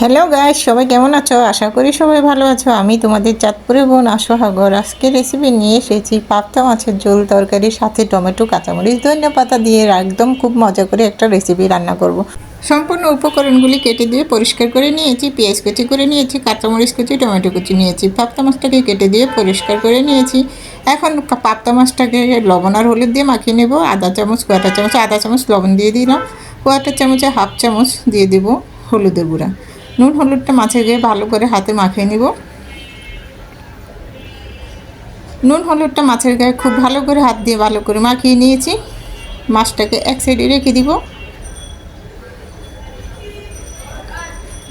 Hello guys সবাই কেমন আছো? আশা করি সবাই ভালো আছো। আমি তোমাদের চাঁদপুরে বোন আসোহাগর আজকে রেসিপি নিয়ে এসেছি পাপ্তা মাছের ঝোল তরকারির সাথে টমেটো, কাঁচামরিচ, ধনিয়া পাতা দিয়ে একদম খুব মজা করে একটা রেসিপি রান্না করব। সম্পূর্ণ উপকরণগুলি কেটে দিয়ে পরিষ্কার করে নিয়েছি, পেঁয়াজ কুচি করে নিয়েছি, কাঁচামরিচ কুচি, টমেটো কুচি নিয়েছি। পাপ্তা মাছটাকে কেটে দিয়ে পরিষ্কার করে নিয়েছি। এখন পাপ্তা মাছটাকে লবণ আর হলুদ দিয়ে মাখিয়ে নেব। আধা চামচ কোয়াটা চামচ আধা চামচ লবণ দিয়ে দিলাম। কোয়াটা চামচে হাফ চামচ দিয়ে দেবো হলুদের গুঁড়া। নুন হলুদটা মাছে গিয়ে ভালো করে হাতে মাখিয়ে নিব। নুন হলুদটা মাছের গায়ে খুব ভালো করে হাত দিয়ে ভালো করে মাখিয়ে নিয়েছি। মাছটাকে এক সাইডে রেখে দিব।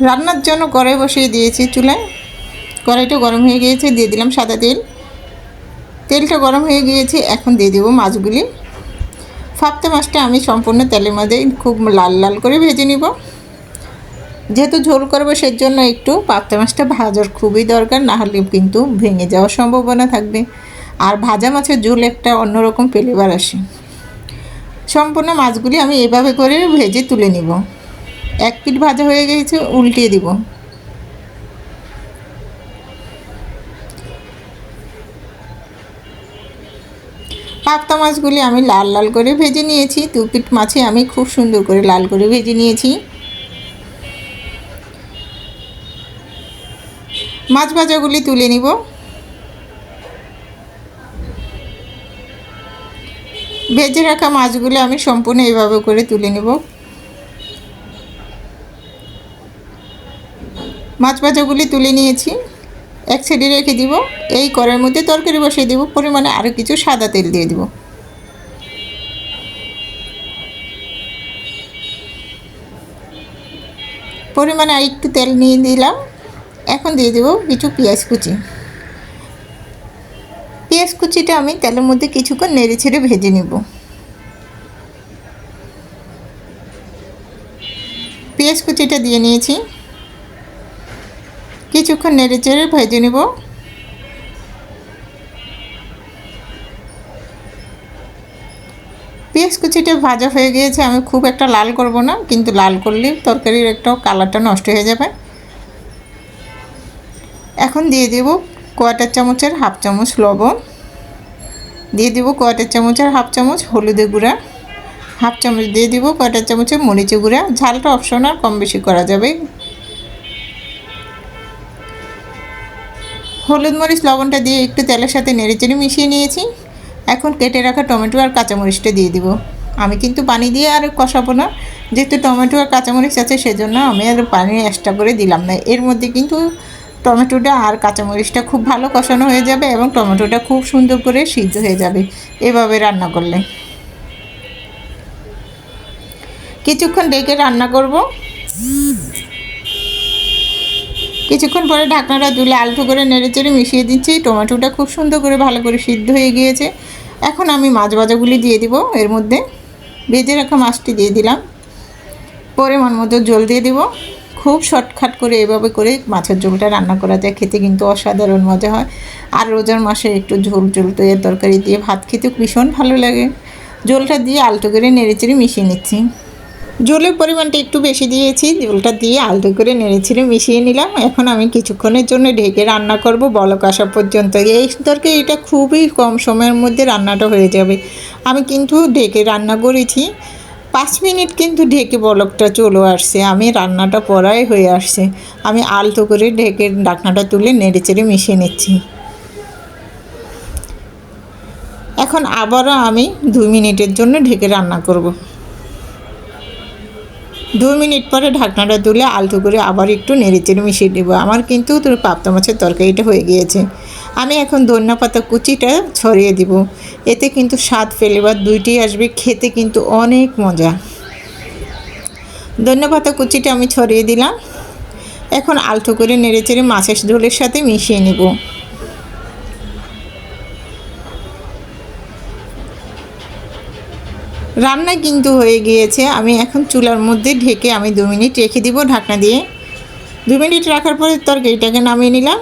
রান্নার জন্য কড়াই বসিয়ে দিয়েছি চুলায়। কড়াইটা গরম হয়ে গিয়েছে, দিয়ে দিলাম সাদা তেল। তেলটা গরম হয়ে গিয়েছে, এখন দিয়ে দেবো মাছগুলি। ফাপ্তা মাছটা আমি সম্পূর্ণ তেলের মধ্যে খুব লাল লাল করে ভেজে নিব। যেহেতু ঝোল করব সেই জন্য একটু পাবদা মাছটা ভাজার খুবই দরকার, না হলে কিন্তু ভেঙে যাওয়ার সম্ভাবনা থাকবে। আর ভাজা মাছের ঝোল একটা অন্যরকম ফ্লেভার আসে। সম্পূর্ণ মাছগুলি আমি এভাবে করে ভেজে তুলে নিব। এক পিঠ ভাজা হয়ে গিয়েছে উল্টিয়ে দিব। পাবদা মাছগুলি আমি লাল লাল করে ভেজে নিয়েছি। দু পিঠ মাছে আমি খুব সুন্দর করে লাল করে ভেজে নিয়েছি। মাছ ভাজাগুলি তুলে নিব। ভেজে রাখা মাছগুলো আমি সম্পূর্ণ এইভাবে করে তুলে নেব। মাছ ভাজাগুলি তুলে নিয়েছি। এক সাইডে রেখে দিব। এই করার মধ্যে তরকারি বসিয়ে দেব। পরিমাণে আরও কিছু সাদা তেল দিয়ে দিব। পরিমাণে আর একটু তেল নিয়ে দিলাম এখন দিয়ে দেবো কিছু পেঁয়াজ কুচি। পেঁয়াজ কুচিটা আমি তেলের মধ্যে কিছুক্ষণ নেড়ে ছেড়ে ভেজে নেব। পেঁয়াজ কুচিটা দিয়ে নিয়েছি। কিছুক্ষণ নেড়ে চেড়ে ভেজে নেব। পেঁয়াজ কুচিটা ভাজা হয়ে গিয়েছে, আমি খুব একটা লাল করব না, কিন্তু লাল করলে তরকারির একটা কালারটা নষ্ট হয়ে যাবে। এখন দিয়ে দেব কোয়াটার চামচের হাফ চামচ লবণ। দিয়ে দেবো কোয়াটার চামচের হাফ চামচ হলুদের গুঁড়া। হাফ চামচ দিয়ে দিব কোয়াটার চামচের মরিচের গুঁড়া। ঝালটা অপশনাল কম বেশি করা যাবে। হলুদ মরিচ, লবণটা দিয়ে একটু তেলের সাথে নেড়ে চেড়ে মিশিয়ে নিয়েছি। এখন কেটে রাখা টমেটো আর কাঁচামরিচটা দিয়ে দিব। আমি কিন্তু পানি দিয়ে আর কষাবো না। যেহেতু টমেটো আর কাঁচামরিচ আছে, সেজন্য আমি আর পানি এক্সট্রা করে দিলাম না। এর মধ্যে কিন্তু টমেটোটা আর কাঁচামরিচটা খুব ভালো কষানো হয়ে যাবে এবং টমেটোটা খুব সুন্দর করে সিদ্ধ হয়ে যাবে এভাবে রান্না করলে। কিছুক্ষণ ডেকে রান্না করব। কিছুক্ষণ পরে ঢাকনাটা তুলে আলটু করে নেড়ে চেড়ে মিশিয়ে দিচ্ছি। টমেটোটা খুব সুন্দর করে ভালো করে সিদ্ধ হয়ে গিয়েছে। এখন আমি মাছ ভাজাগুলি দিয়ে দিব। এর মধ্যে ভেজে রাখা মাছটি দিয়ে দিলাম। পরিমাণ মতো জল দিয়ে দিব। খুব শর্টকাট করে এভাবে করে মাছের ঝোলটা রান্না করা যায়। খেতে কিন্তু অসাধারণ মজা হয়। আর রোজার মাসে একটু ঝোল ঝোল তৈরি তরকারি দিয়ে ভাত খেতে ভীষণ ভালো লাগে। ঝোলটা দিয়ে আলতো করে নেড়েচেড়ে মিশিয়ে নিচ্ছি। জলের পরিমাণটা একটু বেশি দিয়েছি। জলটা দিয়ে আলতো করে নেড়েছিড়ে মিশিয়ে নিলাম। এখন আমি কিছুক্ষণের জন্য ঢেকে রান্না করব। বলক আসা পর্যন্ত। এই তরকারি এটা খুবই কম সময়ের মধ্যে রান্নাটা হয়ে যাবে। আমি কিন্তু ঢেকে রান্না করেছি। পাঁচ মিনিট কিন্তু ঢেকে বলকটা চলে আসছে। আমি রান্নাটা পড়াই হয়ে আসছে। আমি আলতো করে ঢেকে ডাকনাটা তুলে নেড়ে চেড়ে মিশিয়ে নিচ্ছি। এখন আবারও আমি দুই মিনিটের জন্য ঢেকে রান্না করব। দু মিনিট পরে ঢাকনাটা তুলে আলতো করে আবার একটু নেড়ে চেড়ে মিশিয়ে দেবো। আমার কিন্তু তোর পাপ্তা মাছের তরকারিটা হয়ে গিয়েছে। আমি এখন ধনিয়া পাতা কুচিটা ছড়িয়ে দিব। এতে কিন্তু স্বাদ ফ্লেভার দুইটি আসবে, খেতে কিন্তু অনেক মজা। ধনিয়া পাতা কুচিটা আমি ছড়িয়ে দিলাম। এখন আলতো করে নেড়ে চেড়ে মাছের ঝোলের সাথে মিশিয়ে নেব। রান্না কিন্তু হয়ে গিয়েছে। আমি এখন চুলার মধ্যে ঢেকে আমি দু মিনিট রেখে দিব ঢাকনা দিয়ে। দু মিনিট রাখার পরে তরকারিটাকে নামিয়ে নিলাম।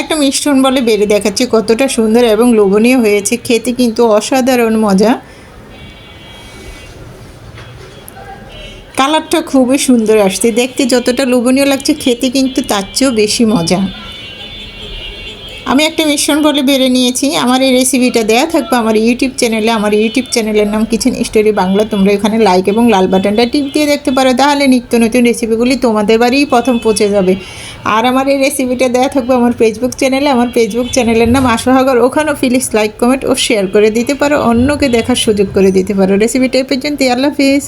একটা মিষ্টন বলে বেড়ে দেখাচ্ছি কতটা সুন্দর এবং লোভনীয় হয়েছে। খেতে কিন্তু অসাধারণ মজা। কালারটা খুবই সুন্দর আসছে। দেখতে যতটা লোভনীয় লাগছে, খেতে কিন্তু তার চেয়েও বেশি মজা। আমি একটা মিশ্রণ বলে বেড়ে নিয়েছি। আমার এই রেসিপিটা দেয়া থাকবে আমার ইউটিউব চ্যানেলে আমার ইউটিউব চ্যানেলের নাম কিচেন স্টোরি বাংলা। তোমরা এখানে লাইক এবং লাল বাটনটা টিপ দিয়ে দেখতে পারো। তাহলে নিত্য নতুন রেসিপিগুলি তোমাদের বাড়িই প্রথম পৌঁছে যাবে। আর আমার এই রেসিপিটা দেওয়া থাকবে আমার ফেসবুক চ্যানেলে আমার ফেসবুক চ্যানেলের নাম আশাহাগর ওখানেও প্লিজ লাইক কমেন্ট ও শেয়ার করে দিতে পারো। অন্যকে দেখার সুযোগ করে দিতে পারো। রেসিপিটা এ পর্যন্ত আল্লাহ হাফিজ।